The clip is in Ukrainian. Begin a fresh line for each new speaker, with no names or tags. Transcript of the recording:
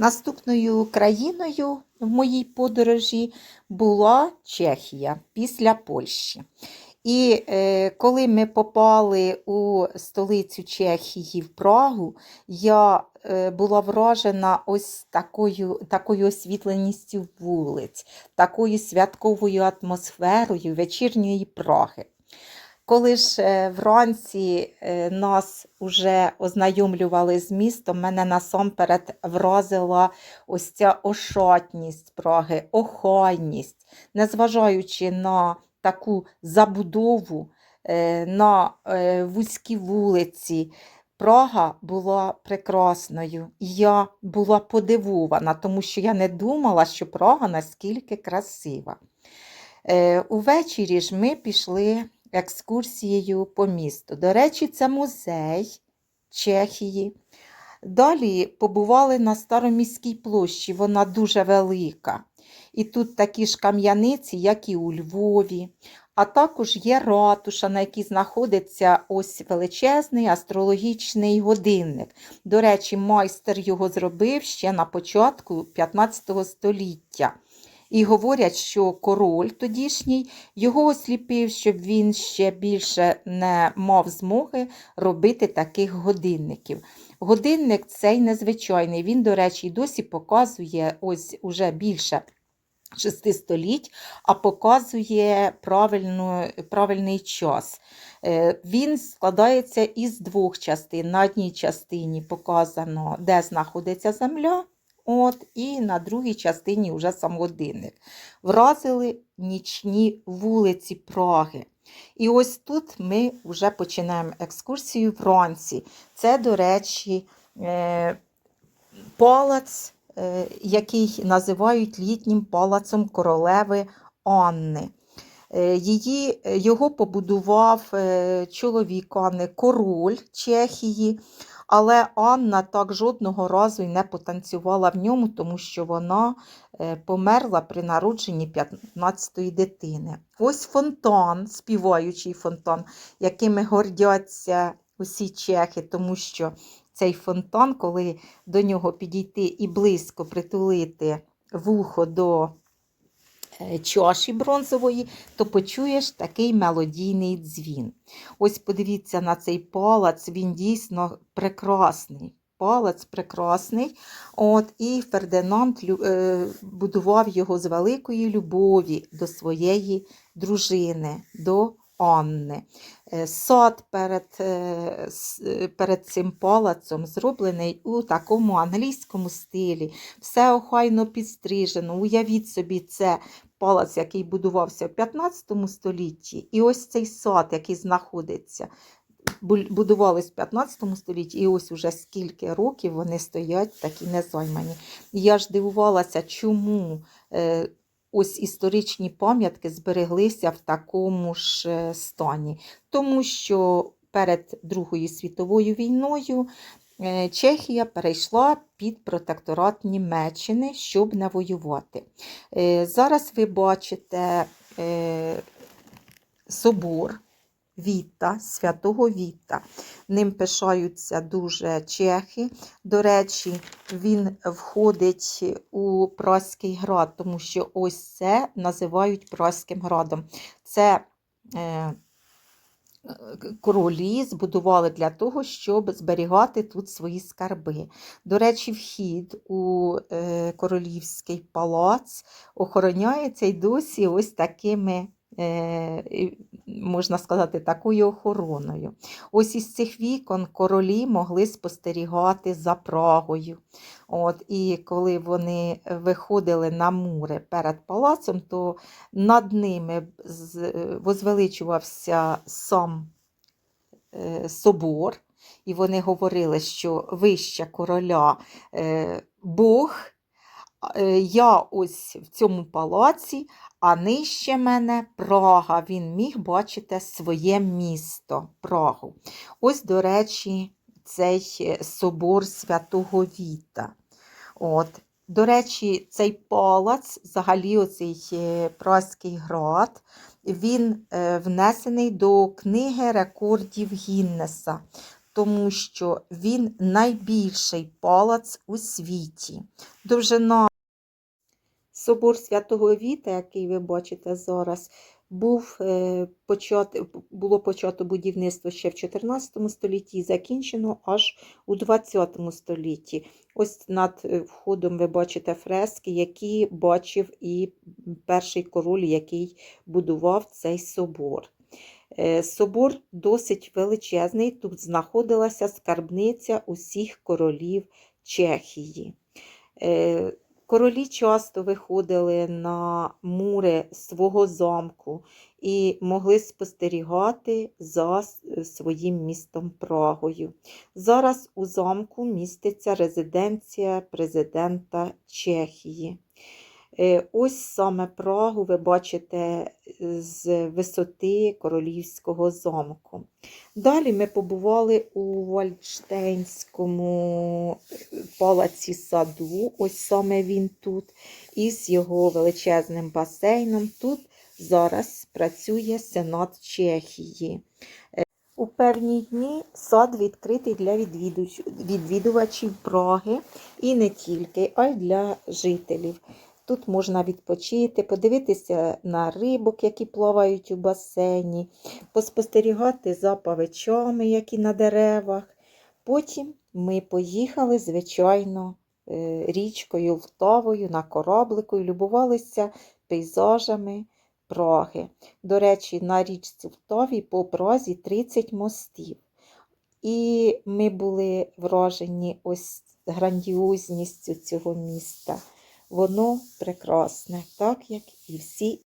Наступною країною в моїй подорожі була Чехія після Польщі. І е, коли ми попали у столицю Чехії в Прагу, я е, була вражена ось такою, такою освітленістю вулиць, такою святковою атмосферою вечірньої Праги. Коли ж е, вранці е, нас вже ознайомлювали з містом, мене насамперед вразила ось ця ошатність Праги, охайність, незважаючи на таку забудову, е, на вузькі вулиці. Прага була прекрасною. Я була подивована, тому що я не думала, що Прага наскільки красива. Увечері ж ми пішли екскурсією по місту. До речі, це музей Чехії. Далі побували на Староміській площі, вона дуже велика. І тут такі ж кам'яниці, як і у Львові. А також є ратуша, на якій знаходиться ось величезний астрологічний годинник. До речі, майстер його зробив ще на початку 15 століття. І говорять, що король тодішній його осліпив, щоб він ще більше не мав змоги робити таких годинників. Годинник цей незвичайний. Він, до речі, досі показує ось уже більше шести століть, а показує правильну, правильний час. Е, Він складається із двох частин. На одній частині показано, де знаходиться земля. От, і на другій частині вже сам годинник. Вразили нічні вулиці Праги. І ось тут ми вже починаємо екскурсію вранці. Це, до речі, е, палац, е, який називають літнім палацом королеви Анни. Е, Її, його побудував чоловік Анни, король Чехії, але Анна так жодного разу й не потанцювала в ньому, тому що вона е, померла при народженні 15-ї дитини. Ось фонтан, співаючий фонтан, якими гордяться усі чехи, тому що цей фонтан, коли до нього підійти і близько притулити вухо до чаші бронзової, то почуєш такий мелодійний дзвін. Ось подивіться на цей палац, він дійсно прекрасний. Палац прекрасний. От, І Фердинанд е, будував його з великої любові до своєї дружини, до Анни. Е, Сад перед, е, е, перед цим палацом зроблений у такому англійському стилі. Все охайно підстрижено. Уявіть собі, це палац, який будувався в 15 столітті, і ось цей сад, який знаходиться. бу- Будувались в 15 столітті, і ось уже скільки років вони стоять такі незаймані. Я ж дивувалася, чому е, ось історичні пам'ятки збереглися в такому ж е, стані. Тому що перед Другою світовою війною Чехія перейшла під протекторат Німеччини, щоб не воювати. Е, Зараз ви бачите е, собор Віта, святого Віта. Ним пишаються дуже чехи. До речі, він входить у Праський град, тому що ось це називають Праським градом. Це е, королі збудували для того, щоб зберігати тут свої скарби. До речі, вхід у е, королівський палац охороняється й досі ось такими. Е, Можна сказати, такою охороною. Ось із цих вікон королі могли спостерігати за Прагою. От, і коли вони виходили на мури перед палацом, то над ними возвеличувався сам е, собор, і вони говорили, що вище короля е, Бог, я ось в цьому палаці, а нижче мене Прага. Він міг бачити своє місто Прагу. Ось, до речі, цей е, собор святого Віта. От. До речі, цей палац, взагалі, оцей е, Праський град, він е, внесений до книги рекордів Гіннеса. тому що він найбільший палац у світі. Довжина собор Святого Віта, який ви бачите зараз, був е, почат, було почато будівництво ще в 14 столітті і закінчено аж у 20 столітті. Ось над е, входом ви бачите фрески, які бачив і перший король, який будував цей собор. Е, Собор досить величезний. Тут знаходилася скарбниця усіх королів Чехії. Королі часто виходили на мури свого замку і могли спостерігати за своїм містом Прагою. Зараз у замку міститься резиденція президента Чехії. Е, Ось саме Прагу ви бачите е, з висоти королівського замку. Далі ми побували у Вальдштейнському е, палаці саду, ось саме він тут, із його величезним басейном. Тут зараз працює Сенат Чехії. У певні дні сад відкритий для відвідувачів Праги і не тільки, а й для жителів. Тут можна відпочити, подивитися на рибок, які плавають у басейні, поспостерігати за павичами, які на деревах. Потім ми поїхали, звичайно, е, річкою Лтавою на кораблику і любувалися пейзажами Праги. До речі, на річці Лтаві по Празі 30 мостів. І ми були вражені ось грандіозністю цього міста. Воно прекрасне, так як і всі